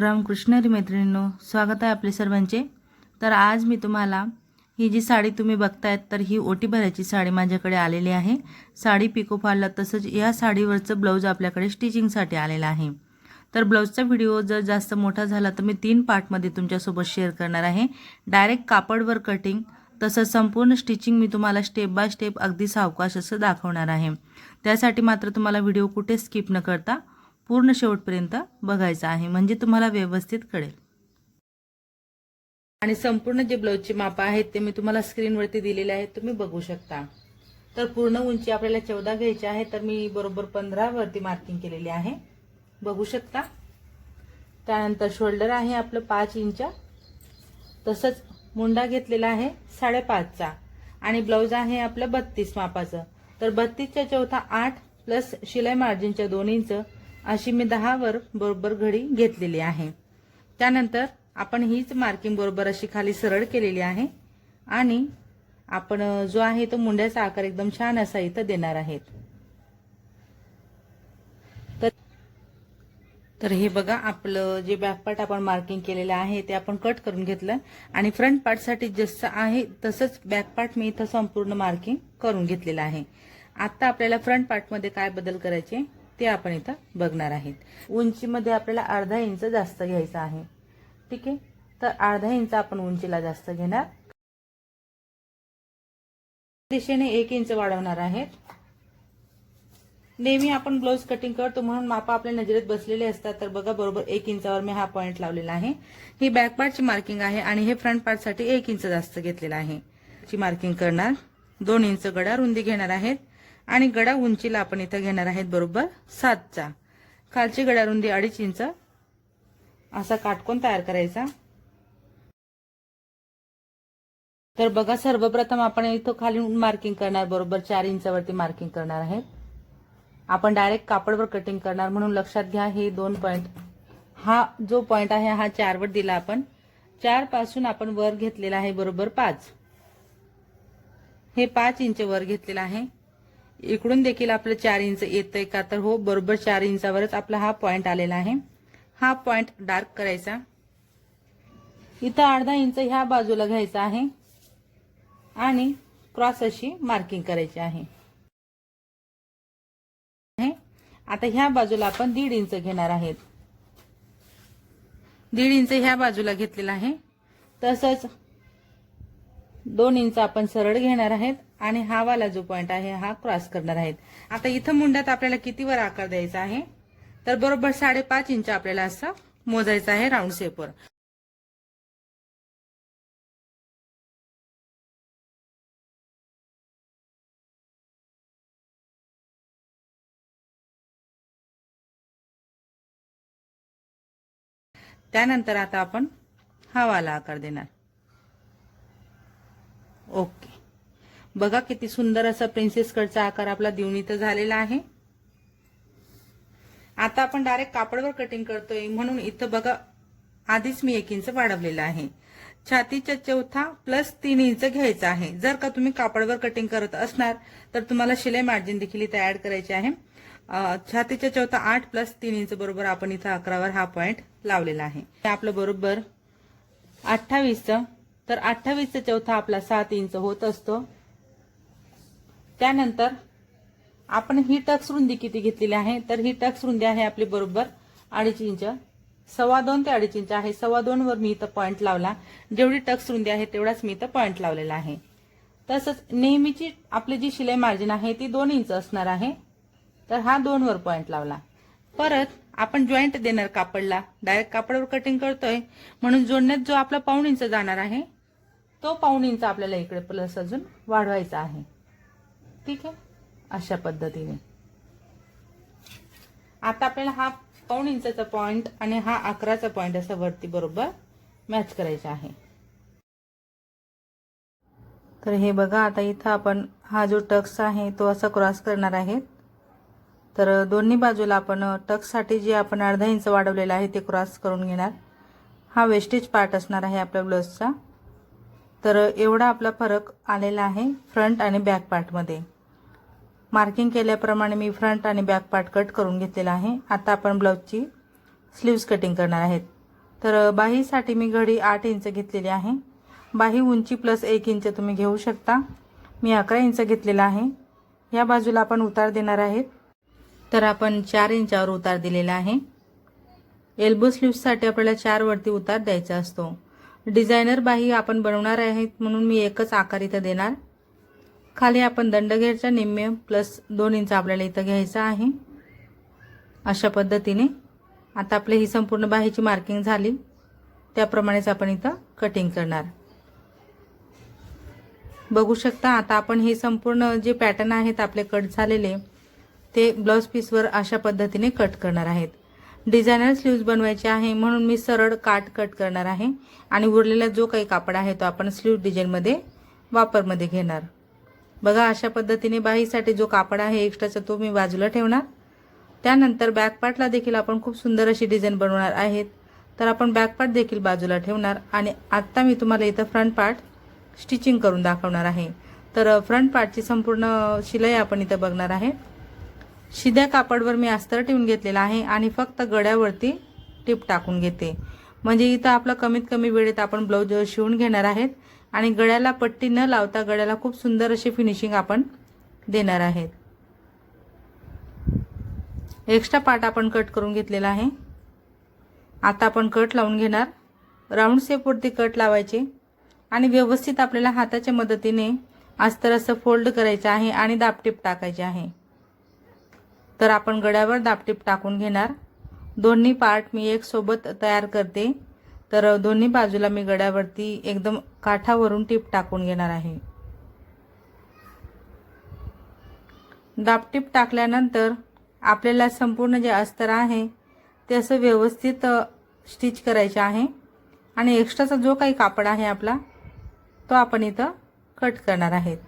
रामकृष्णरी मैत्रिणींनो स्वागत आहे आपले सर्वांचे. तर आज मी तुम्हाला ही जी साडी तुम्ही बघतायत तर ही ओटी भरायची साडी माझ्याकडे आलेली आहे. साडी पिको फाडला तसंच या साडीवरचं ब्लाऊज आपल्याकडे स्टिचिंगसाठी आलेलं आहे. तर ब्लाऊजचा व्हिडिओ जर जास्त मोठा झाला तर मी तीन पार्टमध्ये तुमच्यासोबत शेअर करणार आहे. डायरेक्ट कापडवर कटिंग तसंच संपूर्ण स्टिचिंग मी तुम्हाला स्टेप बाय स्टेप अगदी सावकाश असं दाखवणार आहे. त्यासाठी मात्र तुम्हाला व्हिडिओ कुठे स्किप न करता पूर्ण शेवटपर्यंत बघायचं आहे म्हणजे तुम्हाला व्यवस्थित कळेल. आणि संपूर्ण जे ब्लाऊजची माप आहेत ते मी तुम्हाला स्क्रीनवरती दिलेले आहेत तुम्ही बघू शकता. तर पूर्ण उंची आपल्याला चौदा घ्यायची आहे तर मी बरोबर पंधरा वरती मार्किंग केलेली आहे. बघू शकता. त्यानंतर शोल्डर आहे आपलं पाच इंच. तसंच मुंडा घेतलेला आहे साडेपाचचा. आणि ब्लाऊज आहे आपलं बत्तीस मापाचं. तर बत्तीसच्या चौथा आठ प्लस शिलाई मार्जिनच्या दोन इंच. अशी मी दहावर बरोबर घडी घेतलेली आहे. त्यानंतर आपण हीच मार्किंग बरोबर अशी खाली सरळ केलेली आहे आणि आपण जो आहे तो मुंड्याचा आकार एकदम छान असा इथं देणार आहेत. तर हे बघा आपलं जे बॅक पार्ट आपण मार्किंग केलेलं आहे ते आपण कट करून घेतलं आणि फ्रंट पार्टसाठी जसं आहे तसंच बॅक पार्ट मी इथं संपूर्ण मार्किंग करून घेतलेलं आहे. आता आपल्याला फ्रंट पार्टमध्ये काय बदल करायचे? ते आपण इथं बघणार आहेत. उंचीमध्ये आपल्याला अर्धा इंच जास्त घ्यायचा आहे. ठीक आहे? तर अर्धा इंच आपण उंचीला जास्त घेणार. दिशेने एक इंच वाढवणार आहेत. नेहमी आपण ब्लाऊज कटिंग करतो म्हणून मापा आपल्या नजरेत बसलेले असतात. तर बघा बरोबर एक इंचावर मी हा पॉइंट लावलेला आहे. ही बॅक पार्टची मार्किंग आहे आणि हे फ्रंट पार्टसाठी एक इंच जास्त घेतलेला आहे. ची मार्किंग करणार. दोन इंच गडा रुंदी घेणार आहेत. आणि गडा उंचीला आपण इथं घेणार आहेत बरोबर सातचा. खालची गडा रुंदी अडीच इंच. असा काटकोन तयार करायचा. तर बघा सर्वप्रथम आपण इथं खाली मार्किंग करणार बरोबर चार इंचावरती मार्किंग करणार आहेत आपण डायरेक्ट कापडवर कटिंग करणार म्हणून लक्षात घ्या हे दोन पॉइंट हा जो पॉइंट आहे हा चारवर दिला आपण. चारपासून आपण वर घेतलेला आहे बरोबर पाच. हे पाच इंच वर घेतलेला आहे. इकडून देखील आपलं चार इंच येतंय का तर हो बरोबर चार इंचावरच आपला हा पॉइंट आलेला आहे. हा पॉइंट डार्क करायचा. इथं अर्धा इंच ह्या बाजूला घ्यायचा आहे. आणि क्रॉस अशी मार्किंग करायची आहे. आता ह्या बाजूला आपण दीड इंच घेणार आहेत. दीड इंच ह्या बाजूला घेतलेला आहे. तसंच दोन इंच आपण सरळ घेणार आहेत. आणि हा वाला जो पॉइंट आहे हा क्रॉस करणार आहेत. आता इथं मुंड्यात आपल्याला कितीवर आकार द्यायचा आहे? तर बरोबर साडेपाच इंच आपल्याला असं मोजायचं आहे राऊंड शेपवर त्यानंतर आता आपण हा वाला आकार देणार. ओके. बघा किती सुंदर असा प्रिन्सेस कटचा आकार आपला देऊन इथं झालेला आहे. आता आपण डायरेक्ट कापडवर कटिंग करतोय म्हणून इथं बघा आधीच मी एक इंच वाढवलेला आहे. छातीच्या चौथा प्लस तीन इंच घ्यायचा आहे. जर का तुम्ही कापडवर कटिंग करत असणार तर तुम्हाला शिलाई मार्जिन देखील इथे ऍड करायचे आहे. छातीच्या चौथा आठ प्लस तीन इंच बरोबर आपण इथं अकरावर हा पॉइंट लावलेला आहे. आपलं बरोबर अठ्ठावीसचं तर अठ्ठावीसचा चौथा आपला सात इंच होत असतो. त्यानंतर आपण ही टक्स रुंदी किती घेतलेली आहे? तर ही टक्स रुंदी आहे आपली बरोबर अडीच इंच. सव्वा दोन ते अडीच इंच आहे. सव्वा दोन वर मी इथं पॉइंट लावला. जेवढी टक्स रुंदी आहे तेवढाच मी इथं पॉइंट लावलेला आहे. तसंच नेहमीची आपली जी शिलाई मार्जिन आहे ती दोन इंच असणार आहे. तर हा दोन वर पॉइंट लावला. परत आपण जॉईंट देणार कापडला. डायरेक्ट कापडावर कटिंग करतोय. म्हणून जोडण्यात जो आपला पाऊण इंच जाणार आहे तो पाऊण इंच आपल्याला इकडे प्लस अजून वाढवायचा आहे. ठीक आहे? अशा पद्धतीने. आता आपल्याला हा पाऊण इंचाचा पॉइंट आणि हा अकराचा पॉइंट असं वरती बरोबर मॅच करायचा आहे. तर हे बघा आता इथं आपण हा जो टक्स आहे तो असा क्रॉस करणार आहे तर दोन्ही बाजूला आपण टक्ससाठी जे आपण अर्धा इंच वाढवलेला आहे ते क्रॉस करून घेणार. हा वेस्टेज पार्ट असणार आहे आपल्या ब्लाऊजचा तर एवढा आपला फरक आलेला आहे फ्रंट आणि बॅक पार्टमध्ये मार्किंग केल्याप्रमाणे मी फ्रंट आणि बॅक पार्ट कट करून घेतलेला आहे. आता आपण ब्लाऊजची स्लीव्स कटिंग करणार आहेत. तर बाहीसाठी मी घडी आठ इंच घेतलेली आहे. बाही उंची प्लस एक इंच तुम्ही घेऊ शकता. मी अकरा इंच घेतलेला आहे. या बाजूला आपण उतार देणार आहेत. तर आपण चार इंचावर उतार दिलेला आहे. एल्बो स्लीव्ससाठी आपल्याला चार वरती उतार द्यायचा असतो. डिझायनर बाही आपण बनवणार आहेत म्हणून मी एकच आकार इथं देणार. खाली आपण दंडघेरच्या निम्मे प्लस दोन इंच आपल्याला इथं घ्यायचं आहे. अशा पद्धतीने. आता आपली ही संपूर्ण बाहीची मार्किंग झाली. त्याप्रमाणेच आपण इथं कटिंग करणार. बघू शकता आता आपण हे संपूर्ण जे पॅटर्न आहेत आपले कट झालेले ते ब्लाऊज पीसवर अशा पद्धतीने कट करणार आहेत. डिझायनर स्लीव्ज बनवायचे आहे म्हणून मी सरळ काट कट करणार आहे. आणि उरलेला जो काही कापड आहे तो आपण स्लीव डिझाईनमध्ये वापरमध्ये घेणार. बघा अशा पद्धतीने बाहीसाठी जो कापड आहे एक्स्ट्राचा तो मी बाजूला ठेवणार. त्यानंतर बॅक देखील आपण खूप सुंदर अशी डिझाईन बनवणार आहेत. तर आपण बॅक देखील बाजूला ठेवणार आणि आत्ता मी तुम्हाला इथं फ्रंट पार्ट स्टिचिंग करून दाखवणार आहे. तर फ्रंट पार्टची संपूर्ण शिलाई आपण इथं बघणार आहे. शिद्या कापडवर मी अस्तर ठेवून घेतलेला आहे आणि फक्त गड्यावरती टिप टाकून घेते. म्हणजे इथं आपलं कमीत कमी वेळेत आपण ब्लाऊज शिवून घेणार आहेत. आणि गळ्याला पट्टी न लावता गळ्याला खूप सुंदर अशी फिनिशिंग आपण देणार आहेत. एक्स्ट्रा पार्ट आपण कट करून घेतलेला आहे. आता आपण कट लावून घेणार. राऊंड शेपवरती कट लावायचे. आणि व्यवस्थित आपल्याला हाताच्या मदतीने अस्तर असं फोल्ड करायचं आहे आणि दापटीप टाकायचे आहे. तर आपण गड्यावर दापटीप टाकून घेणार. दोन्ही पार्ट मी एक सोबत तयार करते. तर दोन्ही बाजूला मी गड्यावरती एकदम काठावरून टीप टाकून घेणार आहे. दापटीप टाकल्यानंतर आपल्याला संपूर्ण जे अस्तर आहे ते असं व्यवस्थित स्टिच करायचे आहे. आणि एक्स्ट्राचा जो काही कापड आहे आपला तो आपण इथं कट करणार आहेत.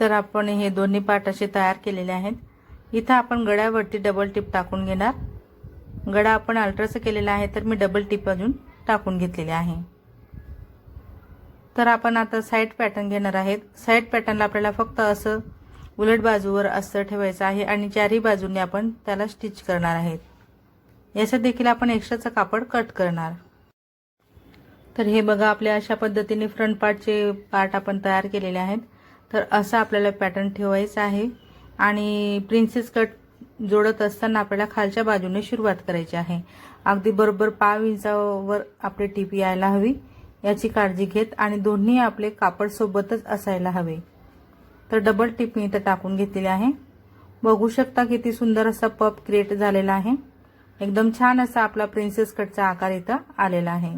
तर आपण हे दोन्ही पार्ट असे तयार केलेले आहेत. इथं आपण गळ्यावरती डबल टिप टाकून घेणार. गडा आपण अल्ट्राचं केलेला आहे तर मी डबल टिप अजून टाकून घेतलेले आहे. तर आपण आता साईड पॅटर्न घेणार आहेत. साईड पॅटर्नला आपल्याला फक्त असं उलट बाजूवर असं ठेवायचं आहे आणि चारही बाजूने आपण त्याला स्टिच करणार आहेत. याचं देखील आपण एक्स्ट्राचं कापड कट करणार. तर हे बघा आपल्या अशा पद्धतीने फ्रंट पार्टचे पार्ट आपण तयार केलेले आहेत. तर असं आपल्याला पॅटर्न ठेवायचं आहे. आणि प्रिन्सेस कट जोडत असताना आपल्याला खालच्या बाजूने सुरुवात करायची आहे. अगदी बरोबर पाव इंचावर आपली टीप यायला हवी याची काळजी घेत आणि दोन्ही आपले कापड सोबतच असायला हवे. तर डबल टिप मी इथं टाकून घेतलेली आहे. बघू शकता किती सुंदर असा पप क्रिएट झालेला आहे. एकदम छान असा आपला प्रिन्सेस कटचा आकार इथं आलेला आहे.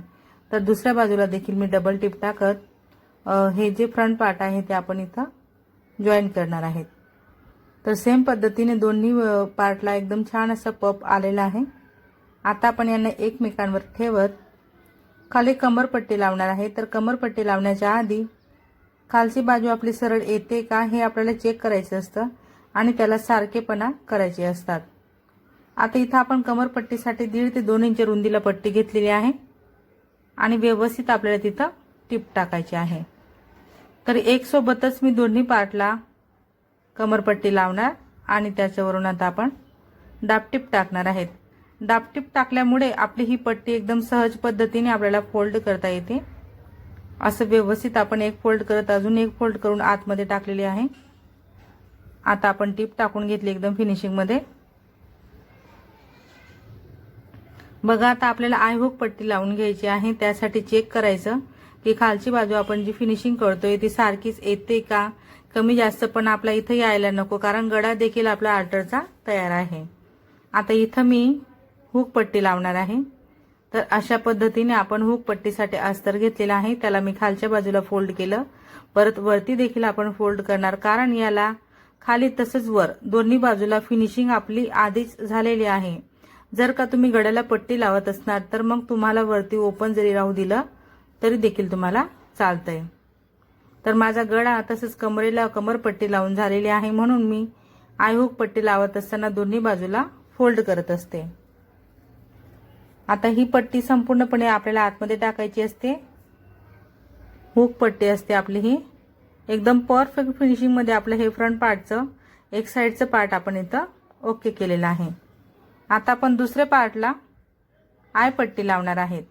तर दुसऱ्या बाजूला देखील मी डबल टिप टाकत हे जे फ्रंट पार्ट आहे ते आपण इथं जॉईन करणार आहेत. तर सेम पद्धतीने दोन्ही पार्टला एकदम छान असा पप आलेला आहे. आता आपण यांना एकमेकांवर ठेवत खाली कमरपट्टी लावणार आहे. तर कमरपट्टी लावण्याच्या आधी खालची बाजू आपली सरळ येते का हे आपल्याला चेक करायचं असतं आणि त्याला सारखेपणा करायचे असतात. आता इथं आपण कमरपट्टीसाठी दीड ते दोन इंच रुंदीला पट्टी घेतलेली आहे आणि व्यवस्थित आपल्याला तिथं टिप टाकायची आहे. तर एकसोबतच मी दोन्ही पार्टला कमरपट्टी लावणार आणि त्याच्यावरून आता आपण दापटीप टाकणार आहेत. दापटीप टाकल्यामुळे आपली ही पट्टी एकदम सहज पद्धतीने आपल्याला फोल्ड करता येते. असं व्यवस्थित आपण एक फोल्ड करत अजून एक फोल्ड करून आतमध्ये टाकलेली आहे. आता आपण टीप टाकून घेतली एकदम फिनिशिंगमध्ये बघा आता आपल्याला आय पट्टी लावून घ्यायची आहे. त्यासाठी चेक करायचं की खालची बाजू आपण जी फिनिशिंग करतोय ती सारखीच येते का? कमी जास्त पण आपला इथं यायला नको कारण गडा देखील आपला आर्डरचा तयार आहे. आता इथं मी हुक पट्टी लावणार आहे. तर अशा पद्धतीने आपण हुक पट्टीसाठी अस्तर घेतलेला आहे. त्याला मी खालच्या बाजूला फोल्ड केलं. परत वरती देखील आपण फोल्ड करणार कारण याला खाली तसंच वर दोन्ही बाजूला फिनिशिंग आपली आधीच झालेली आहे. जर का तुम्ही गड्याला पट्टी लावत असणार तर मग तुम्हाला वरती ओपन जरी राहू दिलं तरी देखील तुम्हाला चालतंय. तर माझा गळा तसंच कमरेला कमरपट्टी लावून झालेली आहे म्हणून मी आयहुक पट्टी लावत असताना दोन्ही बाजूला फोल्ड करत असते. आता ही पट्टी संपूर्णपणे आपल्याला आतमध्ये टाकायची असते. हुक पट्टी असते आपली ही. एकदम परफेक्ट फिनिशिंगमध्ये आपलं हे फ्रंट पार्टचं एक साईडचं पार्ट आपण इथं ओके केलेलं आहे. आता आपण दुसऱ्या पार्टला आयपट्टी लावणार आहेत.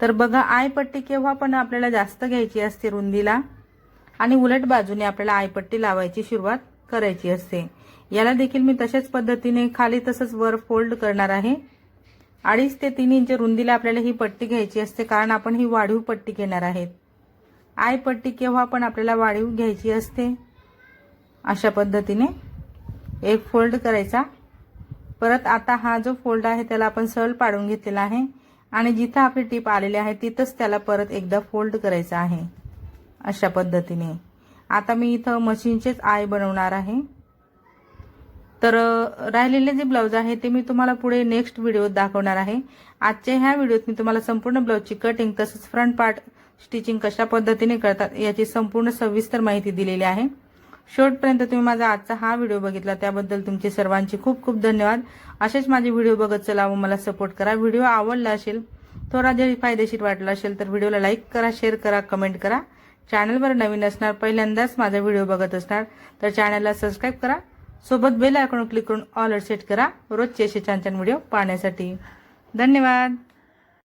तर बघा आयपट्टी केव्हा पण आपल्याला जास्त घ्यायची असते रुंदीला आणि उलट बाजूने आपल्याला आयपट्टी लावायची सुरुवात करायची असते. याला देखील मी तशाच पद्धतीने खाली तसंच वर फोल्ड करणार आहे. अडीच ते तीन इंच रुंदीला आपल्याला ही पट्टी घ्यायची असते कारण आपण ही वाढीव पट्टी घेणार आहेत. आय पट्टी केव्हा पण आपल्याला वाढीव घ्यायची असते. अशा पद्धतीने एक फोल्ड करायचा. परत आता हा जो फोल्ड आहे त्याला आपण सहल पाडून घेतलेला आहे. आणि जिथं आपली टीप आलेली आहे तिथंच त्याला परत एकदा फोल्ड करायचं आहे अशा पद्धतीने. आता मी इथं मशीनचेच आय बनवणार आहे. तर राहिलेले जे ब्लाऊज आहे ते मी तुम्हाला पुढे नेक्स्ट व्हिडिओत दाखवणार आहे. आजच्या ह्या व्हिडिओत मी तुम्हाला संपूर्ण ब्लाऊजची कटिंग तसंच फ्रंट पार्ट स्टिचिंग कशा पद्धतीने करतात याची संपूर्ण सविस्तर माहिती दिलेली आहे. शेवटपर्यंत तुम्ही माझा आजचा हा व्हिडिओ बघितला त्याबद्दल तुमचे सर्वांचे खूप खूप धन्यवाद. असेच माझे व्हिडिओ बघत चला व मला सपोर्ट करा. व्हिडिओ आवडला असेल थोडा जरी फायदेशीर वाटला असेल तर व्हिडिओला लाईक करा शेअर करा कमेंट करा. चॅनलवर नवीन असणार पहिल्यांदाच माझा व्हिडिओ बघत असणार तर चॅनलला सबस्क्राईब करा. सोबत बेल आयकॉन क्लिक करून ऑल सेट करा. रोजचे असे छान छान व्हिडिओ पाहण्यासाठी. धन्यवाद.